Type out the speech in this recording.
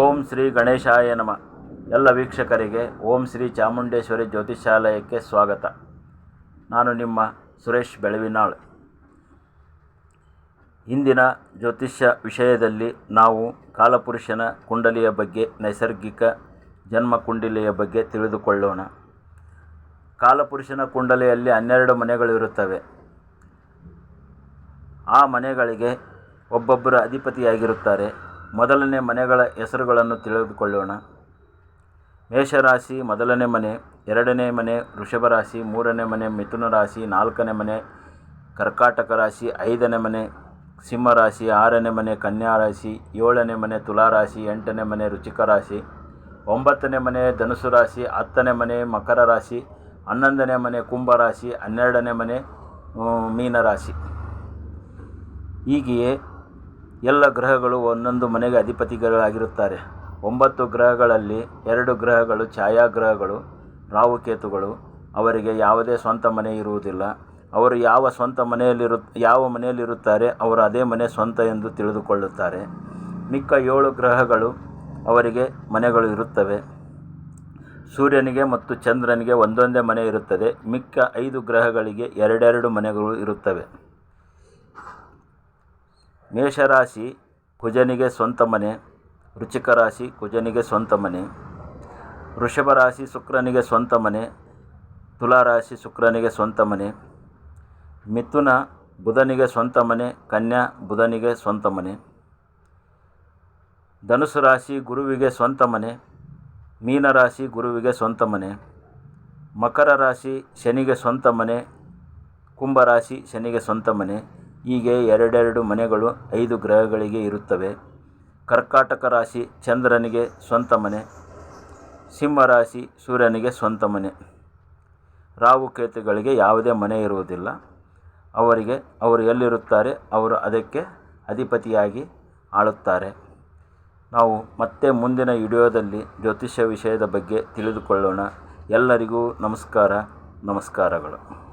ಓಂ ಶ್ರೀ ಗಣೇಶಾಯ ನಮ. ಎಲ್ಲ ವೀಕ್ಷಕರಿಗೆ ಓಂ ಶ್ರೀ ಚಾಮುಂಡೇಶ್ವರಿ ಜ್ಯೋತಿಷಾಲಯಕ್ಕೆ ಸ್ವಾಗತ. ನಾನು ನಿಮ್ಮ ಸುರೇಶ್ ಬೆಳವಿನಾಳ್. ಇಂದಿನ ಜ್ಯೋತಿಷ್ಯ ವಿಷಯದಲ್ಲಿ ನಾವು ಕಾಲಪುರುಷನ ಕುಂಡಲಿಯ ಬಗ್ಗೆ, ನೈಸರ್ಗಿಕ ಜನ್ಮ ಕುಂಡಲಿಯ ಬಗ್ಗೆ ತಿಳಿದುಕೊಳ್ಳೋಣ. ಕಾಲಪುರುಷನ ಕುಂಡಲಿಯಲ್ಲಿ ಹನ್ನೆರಡು ಮನೆಗಳಿರುತ್ತವೆ ಆ ಮನೆಗಳಿಗೆ ಒಬ್ಬೊಬ್ಬರು ಅಧಿಪತಿಯಾಗಿರುತ್ತಾರೆ. ಮೊದಲನೇ ಮನೆಗಳ ಹೆಸರುಗಳನ್ನು ತಿಳಿದುಕೊಳ್ಳೋಣ. ಮೇಷರಾಶಿ ಮೊದಲನೇ ಮನೆ, ಎರಡನೇ ಮನೆ ವೃಷಭ ರಾಶಿ, ಮೂರನೇ ಮನೆ ಮಿಥುನ ರಾಶಿ, ನಾಲ್ಕನೇ ಮನೆ ಕರ್ಕಾಟಕ ರಾಶಿ, ಐದನೇ ಮನೆ ಸಿಂಹ ರಾಶಿ, ಆರನೇ ಮನೆ ಕನ್ಯಾ ರಾಶಿ, ಏಳನೇ ಮನೆ ತುಲಾ ರಾಶಿ, ಎಂಟನೇ ಮನೆ ರುಚಿಕ ರಾಶಿ, ಒಂಬತ್ತನೇ ಮನೆ ಧನುಸು ರಾಶಿ, ಹತ್ತನೇ ಮನೆ ಮಕರ ರಾಶಿ, ಹನ್ನೊಂದನೇ ಮನೆ ಕುಂಭ ರಾಶಿ, ಹನ್ನೆರಡನೇ ಮನೆ ಮೀನರಾಶಿ ಮೀನ ರಾಶಿ. ಹೀಗೆಯೇ ಎಲ್ಲ ಗ್ರಹಗಳು ಒಂದೊಂದು ಮನೆಗೆ ಅಧಿಪತಿಗಳಾಗಿರುತ್ತಾರೆ. ಒಂಬತ್ತು ಗ್ರಹಗಳಲ್ಲಿ ಎರಡು ಗ್ರಹಗಳು ಛಾಯಾಗ್ರಹಗಳು, ರಾಹುಕೇತುಗಳು. ಅವರಿಗೆ ಯಾವುದೇ ಸ್ವಂತ ಮನೆ ಇರುವುದಿಲ್ಲ. ಅವರು ಯಾವ ಸ್ವಂತ ಮನೆಯಲ್ಲಿರು, ಯಾವ ಮನೆಯಲ್ಲಿರುತ್ತಾರೆ, ಅವರು ಅದೇ ಮನೆ ಸ್ವಂತ ಎಂದು ತಿಳಿದುಕೊಳ್ಳುತ್ತಾರೆ. ಮಿಕ್ಕ ಏಳು ಗ್ರಹಗಳು ಅವರಿಗೆ ಮನೆಗಳು ಇರುತ್ತವೆ. ಸೂರ್ಯನಿಗೆ ಮತ್ತು ಚಂದ್ರನಿಗೆ ಒಂದೊಂದೇ ಮನೆ ಇರುತ್ತದೆ. ಮಿಕ್ಕ ಐದು ಗ್ರಹಗಳಿಗೆ ಎರಡೆರಡು ಮನೆಗಳು ಇರುತ್ತವೆ. ಮೇಷರಾಶಿ ಕುಜನಿಗೆ ಸ್ವಂತ ಮನೆ ವೃಚಿಕ ರಾಶಿ ಕುಜನಿಗೆ ಸ್ವಂತ ಮನೆ ವೃಷಭ ರಾಶಿ ಶುಕ್ರನಿಗೆ ಸ್ವಂತ ಮನೆ ತುಲಾ ರಾಶಿ ಶುಕ್ರನಿಗೆ ಸ್ವಂತ ಮನೆ ಮಿಥುನ ಬುಧನಿಗೆ ಸ್ವಂತ ಮನೆ ಕನ್ಯಾ ಬುಧನಿಗೆ ಸ್ವಂತ ಮನೆ ಧನುಸು ರಾಶಿ ಗುರುವಿಗೆ ಸ್ವಂತ ಮನೆ ಮೀನರಾಶಿ ಗುರುವಿಗೆ ಸ್ವಂತ ಮನೆ ಮಕರ ರಾಶಿ ಶನಿಗೆ ಸ್ವಂತ ಮನೆ ಕುಂಭ ರಾಶಿ ಶನಿಗೆ ಸ್ವಂತ ಮನೆ ಹೀಗೆ ಎರಡೆರಡು ಮನೆಗಳು ಐದು ಗ್ರಹಗಳಿಗೆ ಇರುತ್ತವೆ. ಕರ್ಕಾಟಕ ರಾಶಿ ಚಂದ್ರನಿಗೆ ಸ್ವಂತ ಮನೆ, ಸಿಂಹ ರಾಶಿ ಸೂರ್ಯನಿಗೆ ಸ್ವಂತ ಮನೆ. ರಾಹುಕೇತುಗಳಿಗೆ ಯಾವುದೇ ಮನೆ ಇರುವುದಿಲ್ಲ. ಅವರಿಗೆ, ಅವರು ಎಲ್ಲಿರುತ್ತಾರೆ, ಅವರು ಅದಕ್ಕೆ ಅಧಿಪತಿಯಾಗಿ ಆಳುತ್ತಾರೆ. ನಾವು ಮತ್ತೆ ಮುಂದಿನ ವಿಡಿಯೋದಲ್ಲಿ ಜ್ಯೋತಿಷ್ಯ ವಿಷಯದ ಬಗ್ಗೆ ತಿಳಿದುಕೊಳ್ಳೋಣ. ಎಲ್ಲರಿಗೂ ನಮಸ್ಕಾರ, ನಮಸ್ಕಾರಗಳು.